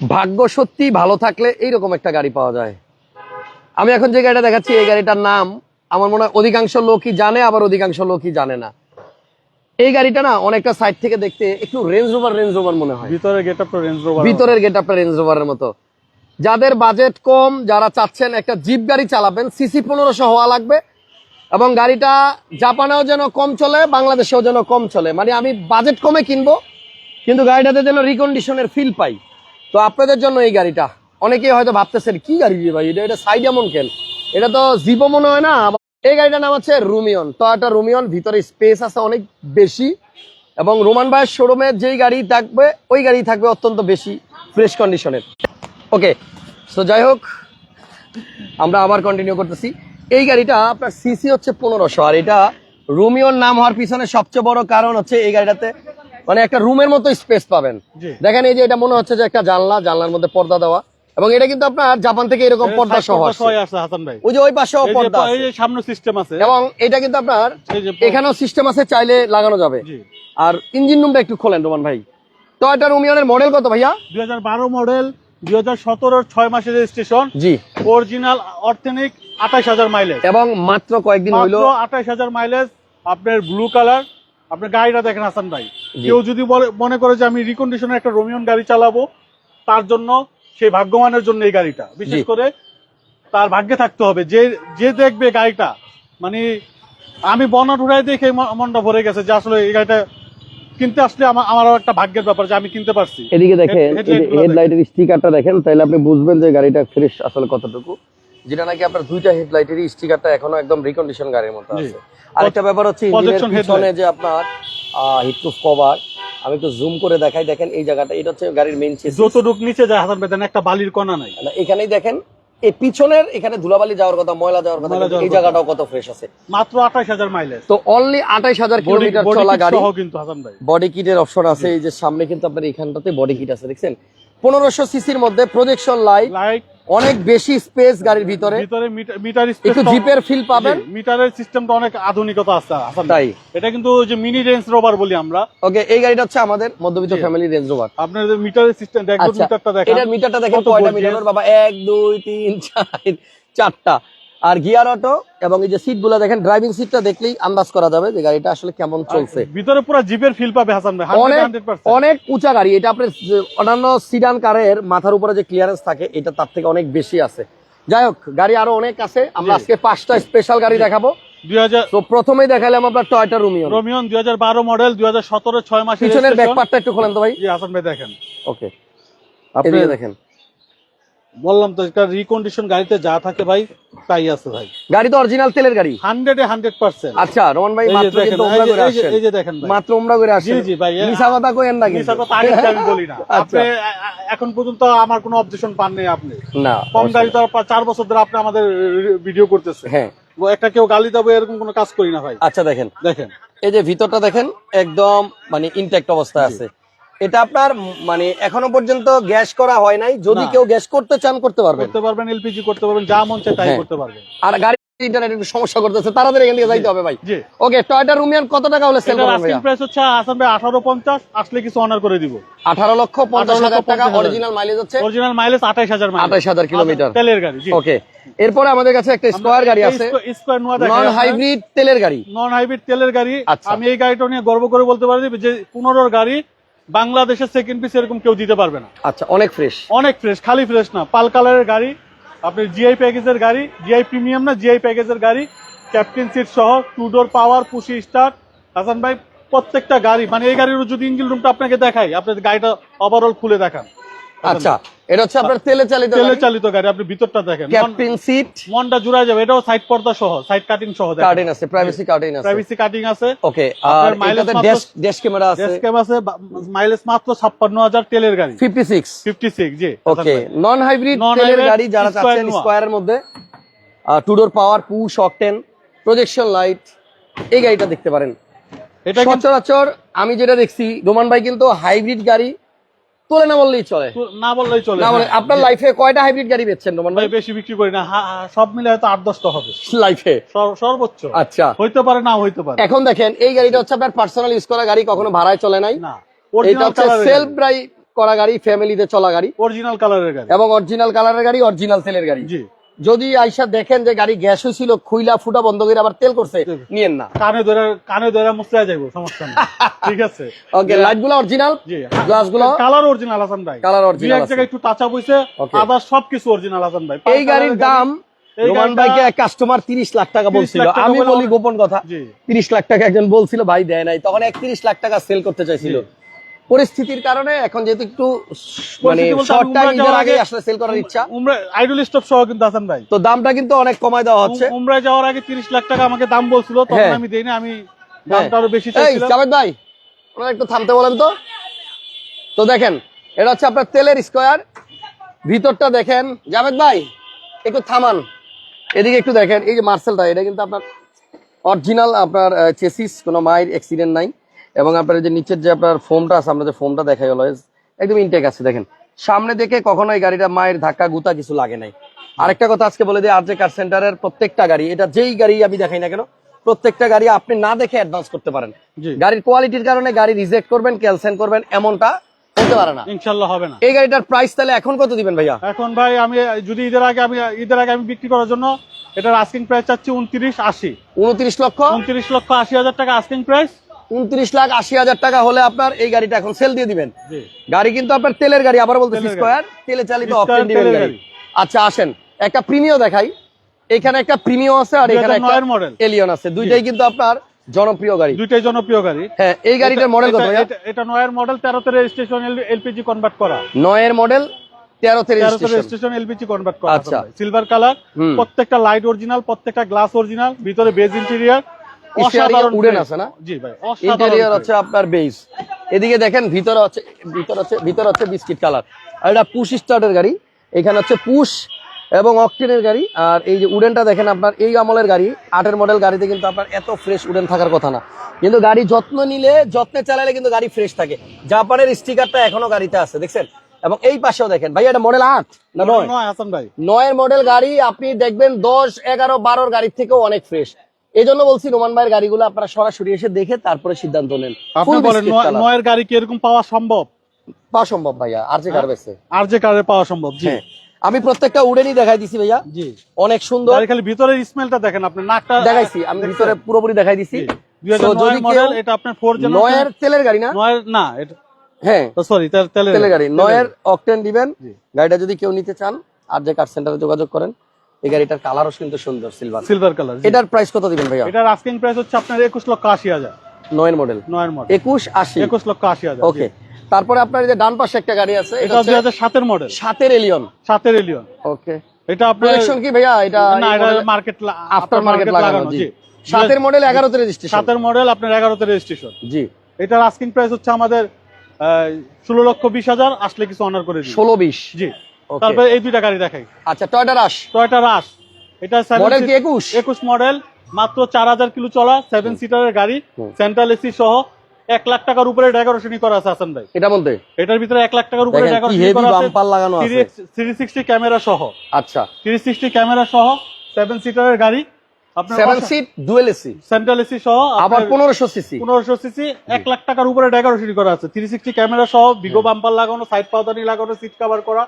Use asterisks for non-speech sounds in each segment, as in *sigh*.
ভাগ্য সত্যি ভালো থাকলে এইরকম একটা গাড়ি পাওয়া যায়। আমি এখন যে গাড়িটা দেখাচ্ছি এই গাড়িটার নাম আমার মনে হয় অধিকাংশ লোকই জানে আবার অধিকাংশ লোকই জানে না। এই গাড়িটা না অনেকটা সাইড থেকে দেখতে একটু রেঞ্জ রোভার রেঞ্জ রোভার মনে হয়। ভিতরে গেট আপটা রেঞ্জ রোভার ভিতরের গেট আপনার রেঞ্জ রোভারের মতো। যাদের বাজেট কম যারা চাচ্ছেন একটা জিপ গাড়ি চালাবেন সিসি পনেরোশো হওয়া লাগবে। এবং গাড়িটা জাপানেও যেন কম চলে বাংলাদেশেও যেন কম চলে। মানে আমি বাজেট কমে কিনবো কিন্তু গাড়িটাতে যেন রিকন্ডিশনের ফিল পাই। তো আপনাদের জন্য এই গাড়িটা। অনেকেই হয়তো ভাবতেছেন, কি গাড়ি ভাই? এটা এটা সাইড এমন কেন? এটা তো জিপো মনে হয় না এই গাড়িটার নাম হচ্ছে রুমিয়ন তো একটা রুমিয়ন ভিতরে স্পেস আছে অনেক বেশি। এবং রোমান ভাইয়ের শোরুমে যেই গাড়ি থাকবে, ওই গাড়ি থাকবে অত্যন্ত বেশি ফ্রেশ কন্ডিশনের ওকে সো যাই হোক, আমরা আবার কন্টিনিউ করতেছি। এই গাড়িটা আপনার সিসি হচ্ছে পনেরোশো, আর এটা রুমিওর নাম হওয়ার পিছনে সবচেয়ে বড় কারণ হচ্ছে এই গাড়িটাতে মানে একটা রুমের মতো স্পেস পাবেন। দেখেন এই যে এটা মনে হচ্ছে যে একটা জানলা জানলার মধ্যে পর্দা দেওয়া। এবং এটা কিন্তু আপনার জাপান থেকে এরকম পর্দা সহ ওই যে ওই পাশেও পর্দা। সামনে সিস্টেম আছে। এবং এটা কিন্তু আপনার এখানেও সিস্টেম আছে চাইলে লাগানো যাবে। আর ইঞ্জিন রুমটা একটু খোলেন রোমান ভাই। টয়টা রুমিয়নের মডেল কত ভাইয়া? দুই হাজার বারো মডেল দুই হাজার সতেরোর ছয় মাসের রেজিস্ট্রেশন জি। অরিজিনাল অর্থেনিক আঠাশ হাজার মাইলেজ এবং মাত্র কয়েকদিন হইল আঠাশ হাজার মাইলেজ আপনার ব্লু কালার আপনার গাড়িটা দেখেন হাসান ভাই। কেউ যদি বলে- মনে করে যে আমি রিকন্ডিশনের একটা রোমিয়ন গাড়ি চালাবো তার জন্য সেই ভাগ্যবানের জন্য এই গাড়িটা। বিশেষ করে তার ভাগ্যে থাকতে হবে। যে যে দেখবে গাড়িটা মানে আমি বনা ঢুড়াই দেখে মনটা ভরে গেছে যে আসলে এই গাড়িটা কিনতে আসলে আমার আমারও একটা ভাগ্যের ব্যাপার যে আমি কিনতে পারছি। এদিকে দেখেন হেডলাইটের স্টিকারটা দেখেন। তাহলে আপনি বুঝবেন যে গাড়িটা ফ্রেশ আসলে কতটুকু। যেটা নাকি আপনার দুইটা হেডলাইটেরই স্টিকারটা এখনও একদম রিকন্ডিশন গাড়ির মতো। আছে। আরেকটা ব্যাপার হচ্ছে ইঞ্জিনের পিছনে যে আপনার হিটপ্রুফ কভার আমি একটু জুম করে দেখাই দেখেন এই জায়গাটা এটা হচ্ছে গাড়ির মেইন যতটুক নিচে যায় হাসান ভাই দেন একটা বালির কণা নাই। এখানেই দেখেন এই পিছনের এখানে ধুলাবালি যাওয়ার কথা ময়লা যাওয়ার কথা এই জায়গাটাও কত ফ্রেশ আছে। মাত্র আঠাশ হাজার মাইলেজ তো অনলি আঠাইশ হাজার বডি কিলোমিটার চলা গাড়ি। সহ কিন্তু হাসান ভাই বডি কিটের অপশন আছে এই যে সামনে কিন্তু আপনার এখানটাতে বডি কিট আছে দেখছেন? পনেরোশো সিসির মধ্যে প্রজেকশন লাইট লাইট অনেক বেশি স্পেস গাড়ির ভিতরে। ভিতরে মিটার স্পেস একটু জিপের ফিল পাবেন। মিটারের সিস্টেমটা অনেক আধুনিকতা আছে তাই। এটা কিন্তু যে মিনি রেঞ্জ রোভার বলি আমরা। ওকে এই গাড়িটা হচ্ছে আমাদের মধ্যবিত্ত ফ্যামিলি রেঞ্জ রোভার আপনার যে মিটারের সিস্টেম দেখুন আচ্ছা মিটারটা দেখেন। এটার মিটারটা দেখেন কয়টা মিটার বাবা এক দুই তিন চার চারটা। আর গিয়ার অটো এবং এই যে সিটগুলো দেখেন ড্রাইভিং সিটটা দেখলেই আন্দাজ করা যাবে যে গাড়িটা আসলে কেমন চলছে। ভিতরে পুরো জিপের ফিল পাবে হাসান ভাই অনেক 100% অনেক উঁচা গাড়ি এটা আপনার অন্যান্য সিডান কারের মাথার উপরে যে ক্লিয়ারেন্স থাকে এটা তার থেকে অনেক বেশি আছে। যাই হোক গাড়ি আরও অনেক আছে আমরা আজকে পাঁচটা স্পেশাল গাড়ি দেখাবো। দুই হাজার তো প্রথমেই দেখালাম আপনার টয়টা রোমিয়ন দুই মডেল দুই হাজার সতেরো ছয় পিছনের ব্যাক একটু খোলেন তো ভাই। হাসান ভাই দেখেন। ওকে আপনি দেখেন। বললাম তো এটা রিকন্ডিশন গাড়িতে যা থাকে ভাই তাই আছে ভাই। গাড়ি তো অরিজিনাল তেলের গাড়ি? হান্ড্রেডে হান্ড্রেড পার্সেন্ট আচ্ছা রোমান ভাই মাত্র কিন্তু যে- করে আসছেন। এই যে দেখেন ভাই। মাত্র উমরা করে আসছেন। জি, জি ভাই, এ- মিছা কথা কইেন না মিশা কথা আগে আমি বলি না। *laughs* আচ্ছা। আপনি এ- এ- এখন পর্যন্ত আমার কোনো অবজেকশন পান নেই আপনি। না কম গাড়ি তো আর পা- চার বছর ধরে আপনি আমাদের ভিডিও করতেছে হ্যাঁ। একটা কেউ গালি দেবো এরকম কোনো কাজ করি না ভাই। আচ্ছা দেখেন। দেখেন। এই যে ভিতরটা দেখেন একদম মানে ইনটেক্ট অবস্থায় আছে। এটা আপনার মানে এখনও পর্যন্ত গ্যাস করা হয় নাই। যদি কেউ গ্যাস করতে চান করতে পারবেন। করতে পারবেন এলপিজি করতে পারবেন যা মন চায় তাই হ্যাঁ। করতে পারবেন। আর গাড়ি ইন্টারনেট একটু সমস্যা করতেছে তাড়াতাড়ি এখান থেকে যাইতে হবে ভাই। ওকে টয়টা রুমিয়ান কত টাকা হলে সেল করবেন ভাইয়া? প্রাইস হচ্ছে আসাম ভাই আঠারো পঞ্চাশ আসলে কিছু অনার করে দিব। আঠারো লক্ষ পঞ্চাশ 18 হাজার টাকা অরিজিনাল মাইলেজ হচ্ছে অরিজিনাল মাইলেজ আঠাইশ হাজার মাইলেজ আঠাশ হাজার কিলোমিটার তেলের গাড়ি জি। ওকে এরপরে আমাদের কাছে একটা স্কোয়ার গাড়ি আছে। স্কোয়ার নোয়া নন হাইব্রিড তেলের গাড়ি। নন হাইব্রিড তেলের গাড়ি। আচ্ছা। আমি এই গাড়িটা নিয়ে গর্ব করে বলতে পারি যে পনেরোর গাড়ি বাংলাদেশের সেকেন্ড পিস এরকম কেউ দিতে পারবে না। আচ্ছা অনেক ফ্রেশ অনেক ফ্রেশ খালি ফ্রেশ না। পাল কালারের গাড়ি আপনি জিআই প্যাকেজের গাড়ি জিআই প্রিমিয়াম না জিআই প্যাকেজের গাড়ি ক্যাপ্টেন সিট সহ two door power push start Hasan ভাই প্রত্যেকটা গাড়ি মানে এই গাড়ির যদি ইঞ্জিন রুমটা আপনাকে দেখাই আপনি গাড়িটা ওভারঅল খুলে দেখান। আচ্ছা এটা হচ্ছে আপনার তেলে চালিত তেলে চালিত গাড়ি আপনি ভিতরটা দেখেন। ক্যাপ্টেন সিট মনটা জুড়ায় যাবে এটাও সাইড পর্দা সহ সাইড কাটিং সহ কার্টেন আছে প্রাইভেসি কার্টেন আছে। প্রাইভেসি কাটিং আছে। ওকে আর এটাতে ড্যাশ ড্যাশ ক্যামেরা আছে। ডেস্ক ক্যাম আছে মাইলেজ মাত্র ছাপ্পান্ন হাজার তেলের গাড়ি। 56 ফিফটি সিক্স জি ওকে নন হাইব্রিড তেলের গাড়ি যারা চাচ্ছেন স্কয়ারের মধ্যে। Two door power push octane projection light এই গাড়িটা দেখতে পারেন। এটা সচরাচর আমি যেটা দেখছি রোমান ভাই কিন্তু হাইব্রিড গাড়ি তোলে না বললেই চলে। না বললেই চলে না হ্যাঁ। আপনার লাইফে কয়টা হাইব্রিড গাড়ি বেচছেন রোমান ভাই? বেশি বিক্রি করি না। সব মিলে হয়তো আট দশটা হবে। লাইফে সর্বোচ্চ। আচ্ছা। হইতে পারে না হইতে পারে। এখন দেখেন এই গাড়িটা হচ্ছে আপনার পার্সোনাল ইউজ করা গাড়ি কখনো ভাড়ায় চলে নাই। না। এটা হচ্ছে সেলফ ড্রাইভ করা গাড়ি ফ্যামিলিতে চলা গাড়ি। অরিজিনাল কালারের গাড়ি। এবং অরিজিনাল কালারের গাড়ি অরিজিনাল সেলের গাড়ি। জি। যদি আইসা দেখেন যে গাড়ি গ্যাস হয়েছিল খুইলা ফুটা বন্ধ করে আবার তেল করছে নিয়েন না। কানে ধরে কানে ধরে মুছতে যাইবো সমস্যা নেই। *laughs* ঠিক আছে? ওকে লাইটগুলো অরিজিনাল জি। গ্লাসগুলো কালার অরিজিনাল হাসান ভাই। কালার অরিজিনাল এক জায়গায় একটু টাচ হইছে. আবার সবকিছু অরিজিনাল হাসান ভাই। এই গাড়ির দাম রোমান ভাইকে কাস্টমার তিরিশ লাখ টাকা বলছিল। আমি বলি গোপন কথা জি। তিরিশ লাখ টাকা একজন বলছিল ভাই দেয় নাই। তখন একত্রিশ লাখ টাকা সেল করতে চাইছিল। পরিস্থিতির কারণে এখন যেহেতু একটু মানে শর্ট টাইম যাওয়ার আগে আসলে সেল করার ইচ্ছা। উমরা আইডল স্টপ সহ কিন্তু হাসান ভাই। তো দামটা কিন্তু অনেক কমায় দেওয়া হচ্ছে। উম- উমরায় যাওয়ার আগে তিরিশ লাখ টাকা আমাকে দাম বলছিল তখন হ্যাঁ। আমি দেই না আমি দামটা আরও বেশি চাইছিলাম। এই জাভেদ ভাই ওনারা একটু থামতে বলেন তো। তো দেখেন এটা হচ্ছে আপনার তেলের স্কোয়ার ভিতরটা দেখেন। জাভেদ ভাই একটু থামান। এদিকে একটু দেখেন এই যে মার্সেলটা এটা কিন্তু আপনার অরিজিনাল আপনার চেসিস কোনো মায়ের অ্যাক্সিডেন্ট নাই। এবং আপনার যে নিচের যে আপনার ফোমটা আছে আমরা যে ফোমটা দেখাই অলওয়েজ একদম ইনটেক আছে দেখেন। সামনে দেখে কখনো এই গাড়িটা মায়ের ধাক্কা গুতা কিছু লাগে নাই। আরেকটা কথা আজকে বলে দিই আরজে কার সেন্টারের প্রত্যেকটা গাড়ি এটা যেই গাড়ি আমি দেখাই না কেন প্রত্যেকটা গাড়ি আপনি না দেখে অ্যাডভান্স করতে পারেন। গাড়ির কোয়ালিটির কারণে গাড়ি রিজেক্ট করবেন ক্যালসেন করবেন এমনটা হতে পারে না। ইনশাল্লাহ হবে না। এই গাড়িটার প্রাইস তাহলে এখন কত দিবেন ভাইয়া? এখন ভাই আমি যদি ঈদের আগে আমি ঈদের আগে আমি বিক্রি করার জন্য এটার আস্কিং প্রাইস চাচ্ছি উনত্রিশ আশি। উনত্রিশ লক্ষ? উনত্রিশ লক্ষ আশি হাজার টাকা আস্কিং প্রাইস উনত্রিশ লাখ আশি হাজার টাকা হলে আপনার এই গাড়িটা এখন সেল দিয়ে দিবেন। গাড়ি কিন্তু আপনার তেলের গাড়ি আবার তেলের স্কোয়ার তেলে চালিত গাড়ি। আচ্ছা আসেন। একটা প্রিমিয় দেখাই। এখানে একটা প্রিমিয় আছে আর এখানে একটা 2009 এর মডেল এলিয়ন আছে। দুইটাই কিন্তু আপনার জনপ্রিয় গাড়ি। দুইটাই জনপ্রিয় গাড়ি। হ্যাঁ এই গাড়িটার মডেল কত এটা- নয়ের মডেল তেরোতে রেজিস্ট্রেশন এলপিজি কনভার্ট করা। নয়ের মডেল তেরোতে তেরোতে রেজিস্ট্রেশন রেজিস্ট্রেশন এলপিজি কনভার্ট করা। আচ্ছা। সিলভার কালার প্রত্যেকটা লাইট অরিজিনাল প্রত্যেকটা গ্লাস অরিজিনাল ভিতরে বেজ ইন্টেরিয়ার আছে না? ইন্টেরিয়র হচ্ছে আপনার বেস এদিকে দেখেন ভিতরে হচ্ছে ভিতরে হচ্ছে ভিতরে হচ্ছে বিস্কিট কালার আর এটা পুশ স্টার্টের গাড়ি এখানে হচ্ছে পুশ এবং অকটেনের গাড়ি। আর এই যে উডেনটা দেখেন আপনার এই আমলের গাড়ি আটের মডেল গাড়িতে কিন্তু আপনার এত ফ্রেশ উডেন থাকার কথা না। কিন্তু গাড়ি যত্ন নিলে যত্নে চালালে কিন্তু গাড়ি ফ্রেশ থাকে। জাপানের স্টিকারটা এখনও গাড়িতে আছে দেখছেন? এবং এই পাশেও দেখেন ভাই এটা মডেল আট না নয়? নয়ের মডেল গাড়ি আপনি দেখবেন দশ এগারো বারোর গাড়ির থেকেও অনেক ফ্রেশ এই জন্য বলছি রোমান ভাইয়ের গাড়িগুলো আপনারা সরাসরি এসে দেখে তারপরে সিদ্ধান্ত নেন। আপনি বলেন নয়- নয়ের গাড়ি কি এরকম পাওয়া সম্ভব? পাওয়া সম্ভব ভাইয়া আর যে গার্বেজে আর যে কারে পাওয়া সম্ভব জি। হ্যাঁ আমি প্রত্যেকটা উডেনই দেখাই দিছি ভাইয়া। জি। অনেক সুন্দর। আর খালি ভিতরের স্মেলটা দেখেন আপনি নাকটা দেখাইছি আমি ভিতরে পুরোপুরি দেখাই দিছি। মডেল এটা আপনার ফোর নয়ের তেলের গাড়ি না? নয়ের না এটা হ্যাঁ সরি তেলের তেলের গাড়ি। নয়ের অকটেন দিবেন। গাড়িটা যদি কেউ নিতে চান আর যে কার সেন্টারে যোগাযোগ করেন এই গাড়িটার কালারও কিন্তু সুন্দর সিলভার সিলভার কালার এটার প্রাইস কত দিবেন ভাইয়া? এটার আস্কিং প্রাইস হচ্ছে আপনার একুশ লক্ষ আশি হাজার। নয়ের মডেল নয়ের মডেল একুশ আশি। একুশ লক্ষ আশি হাজার ওকে তারপরে আপনার এই যে ডান পাশে একটা গাড়ি আছে এটা দুই হাজার সাতের মডেল সাতের এলিয়ন সাতের এলিয়ন ওকে এটা আপনার কি ভাইয়া? এটা মার্কেট আফটার মার্কেট লাগানো জি। সাতের মডেল এগারোতে রেজিস্ট্রেশন সাতের মডেল আপনার এগারোতে রেজিস্ট্রেশন জি। এটার আস্কিং প্রাইস হচ্ছে আমাদের ষোলো লক্ষ বিশ হাজার আসলে কিছু অনার করে দিই ষোলো বিশ। জি. তারপরে এই দুইটা গাড়ি দেখাই। আচ্ছা টয়টা রাশ টয়টা রাশ এটা মডেল কি একুশ? একুশ মডেল মাত্র চার হাজার কিলো চলা সেভেন সিটারের গাড়ি সেন্ট্রাল এসি সহ এক লাখ টাকার উপরে ডেকোরেশনই করা আছে হাসান ভাই। এটা বলতে? এটার ভিতরে এক লাখ টাকার উপরে ডেকোরেশন করা আছে বাম্পার লাগানো আছে। থ্রি সিক্সটি ক্যামেরা সহ। আচ্ছা। থ্রি সিক্সটি ক্যামেরা সহ 7 সিটারের গাড়ি seven seat dual AC central AC সহ আবার পনেরোশো সিসি পনেরোশো সিসি এক লাখ টাকার উপরে ডেকোরেশন করা আছে। থ্রি সিক্সটি ক্যামেরা সহ বিগো বাম্পার লাগানো সাইড পাউদানি লাগানো সিট কভার করা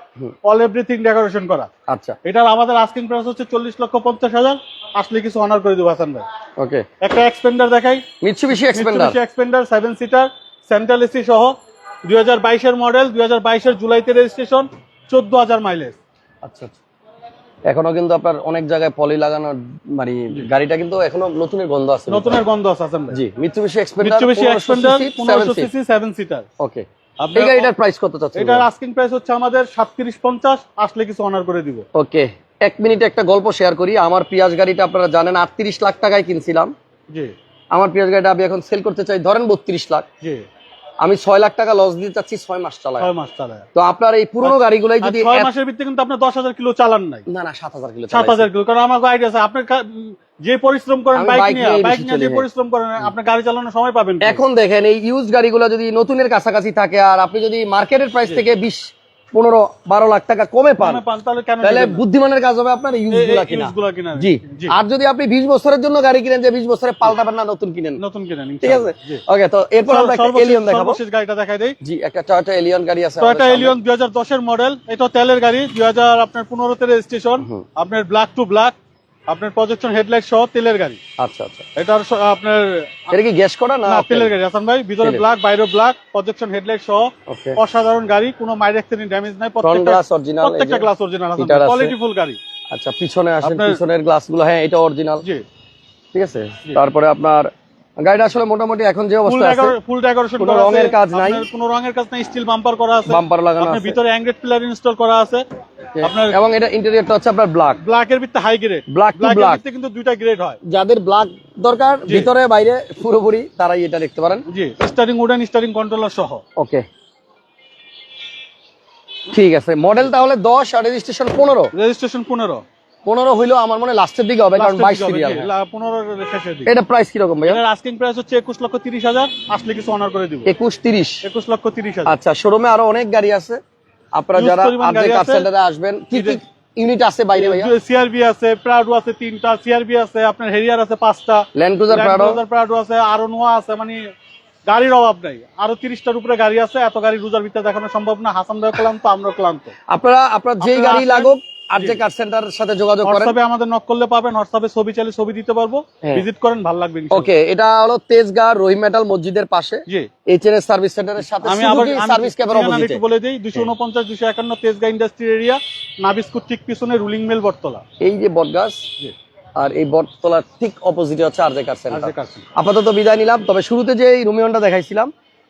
অল এভরিথিং ডেকোরেশন করা। আচ্ছা। এটার আমাদের আস্কিং প্রাইস হচ্ছে চল্লিশ লক্ষ পঞ্চাশ হাজার। আসলে কিছু অনার করে দেবো হাসান ভাই। ওকে একটা এক্সপেন্ডার দেখাই। Mitsubishi Xpander Xpander seven seater central AC সহ দুই হাজার বাইশের মডেল দুই হাজার বাইশের জুলাইতে রেজিস্ট্রেশন চোদ্দ হাজার মাইলেজ আচ্ছা আচ্ছা। এখনও কিন্তু আপনার অনেক জায়গায় পলি লাগানো মানে গাড়িটা কিন্তু এখনও নতুনের গন্ধ আছে। নতুনের গন্ধ আছে জি মিৎসুবিশি এক্সপেন্ডার মিৎসুবিশি এক্সপেন্ডার পনেরোশো সিসি সেভেন সিটার ওকে এই গাড়িটার প্রাইস কত চাচ্ছেন এটার আস্কিং প্রাইস হচ্ছে আমাদের সাতত্রিশ পঞ্চাশ আসলে কিছু অনার করে দিব। ওকে এক মিনিটে একটা গল্প শেয়ার করি। আমার পিয়াজ গাড়িটা আপনারা জানেন আটত্রিশ লাখ টাকায় কিনছিলাম। জি। আমার পিয়াজ গাড়িটা আমি এখন সেল করতে চাই ধরেন বত্রিশ লাখ। জি। আমি ছয় লাখ টাকা লস দিতে চাচ্ছি ছয় মাস চালায়। ছয় মাস চালায়। তো আপনার এই পুরোনো গাড়িগুলাই যদি ছয় মাসের ভিত্তিতে কিন্তু আপনার দশ হাজার কিলো চালান নাই। না না সাত হাজার কিলো সাত হাজার কিলো কারণ আমার আইডিয়া আছে আপনার যে পরিশ্রম করেন বাইক নিয়ে বাইক নিয়ে যে। পরিশ্রম করেন আপনি গাড়ি চালানোর সময় পাবেন এখন দেখেন এই ইউজ গাড়িগুলো যদি নতুনের কাছাকাছি থাকে আর আপনি যদি মার্কেটের প্রাইস থেকে বিশ পনেরো বারো লাখ টাকা কমে পান তাহলে? বুদ্ধিমানের কাজ হবে আপনার কিনা। জি। আর যদি আপনি বিশ বছরের জন্য গাড়ি কিনেন যে বিশ বছরে পাল্টাবেন না নতুন কিনেন। নতুন কিনেন ঠিক আছে? ওকে তো এরপর আমরা একটা এলিয়ন দেখাবো। গাড়িটা দেখাই দেই। জি একটা টয়োটা এলিয়ন গাড়ি আছে টয়োটা এলিয়ন দুই হাজার দশের মডেল এটা তেলের গাড়ি দুই হাজার আপনার পনেরো তেলের স্টেশন আপনার ব্ল্যাক টু ব্ল্যাক আপনার প্রজেকশন হেডলাইট সহ তেলের গাড়ি। আচ্ছা আচ্ছা। এটার স- আপনার এটা কি গ্যাস করা না তেলের গাড়ি। হাসান ভাই ভিতরে ব্ল্যাক বাইরে ব্ল্যাক প্রজেকশন হেডলাইট সহ অসাধারণ গাড়ি কোনো মাইর অ্যাক্সিডেন্ট ড্যামেজ নাই প্রত্যেকটা গ্লাস অরিজিনাল প্রত্যেকটা গ্লাস অরিজিনাল। কোয়ালিটি ফুল গাড়ি। আচ্ছা পিছনে আসেন পিছনের গ্লাসগুলো হ্যাঁ এটা অরিজিনাল জি। ঠিক আছে? তারপরে আপনার গাড়িটা আসলে মোটামুটি এখন যে অবস্থা আছে ফুল ডেকোরেশন কোনো রঙের কাজ নাই। কোনো রঙের কাজ নাই স্টিল বাম্পার করা আছে। বাম্পার লাগানো আছে। ভিতরে অ্যাংগেট পিলার ইনস্টল করা আছে। এবং এটা ইন্টেরিয়রটা হচ্ছে আপনার ব্ল্যাক ব্ল্যাক এর ভিতরে হাই গ্রেড ব্ল্যাক এর black। ভিতরে কিন্তু দুইটা গ্রেড হয়। যাদের ব্ল্যাক দরকার ভিতরে বাইরে পুরোপুরি তারাই এটা দেখতে পারেন। জি স্টারিং উডেন স্টারিং কন্ট্রোলার সহ। ওকে ঠিক আছে মডেল তাহলে দশ আর রেজিস্ট্রেশন পনেরো। রেজিস্ট্রেশন পনেরো। পনেরো হইলেও আমার মনে লাস্টের দিকে হবে কারণ বাইশ সিরিয়াল পনেরো শেষের দিকে। এটা প্রাইস কীরকম ভাইয়া? এটার আস্কিং প্রাইস হচ্ছে একুশ লক্ষ তিরিশ হাজার আসলে কিছু অনার করে দিব। একুশ তিরিশ। একুশ লক্ষ তিরিশ হাজার। আচ্ছা শোরুমে আরও অনেক গাড়ি আছে। আপনারা যারা কার আছে। সেন্টারে আসবেন কি কি ইউনিট আছে বাইরে ভাইয়া? সিআরবি আছে প্রাডো আছে তিনটা সিআরবি আছে আপনার হেরিয়ার আছে পাঁচটা। ল্যান্ড ক্রুজার প্রাডো প্রাডো আছে আরও নোয়া আছে মানে গাড়ির অভাব নাই। আরও তিরিশটার উপরে গাড়ি আছে এত গাড়ি রোজার ভিতরে দেখানো সম্ভব না। হাসান ভাই ক্লান্ত আমরা ক্লান্ত। আপনারা আপনার যেই গাড়ি আসেন। আর্জে কার সেন্টারের সাথে যোগাযোগ করেন। হোয়াটসঅ্যাপে আমাদের নক করলে পাবেন হোয়াটসঅ্যাপে ছবি চাইলে ছবি দিতে পারব। হ্যাঁ। ভিজিট করেন ভালো লাগবে ওকে এটা হলো তেজগাঁ রহিম মেটাল মসজিদের পাশে। এইচএনএস সার্ভিস সেন্টারের সাথে আমি আবার সার্ভিস ক্যাবের অপোজিটে একটু বলে দিই দুশো উনপঞ্চাশ দুশো একান্ন তেজগা ইন্ডাস্ট্রি এরিয়া নাবিস্কুট ঠিক পিছনে রুলিং মেল বটতলা। এই যে বটগাছ আর এই বটতলার ঠিক অপোজিটে হচ্ছে আরজে কার আর সেন্টার আপাতত বিদায় নিলাম তবে শুরুতে যে এই রুমিয়নটা দেখাইছিলাম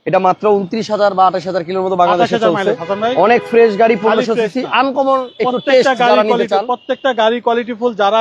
এটা মাত্র উনত্রিশ হাজার বা আঠাশ হাজার কিলোর মতো বাংলাদেশে চলছে। অনেক ফ্রেশ গাড়ি পনেরোশো। আনকমন একটু প্রত্যেকটা টেস্ট যারা নিতে চান প্রত্যেকটা গাড়ি কোয়ালিটি ফুল যারা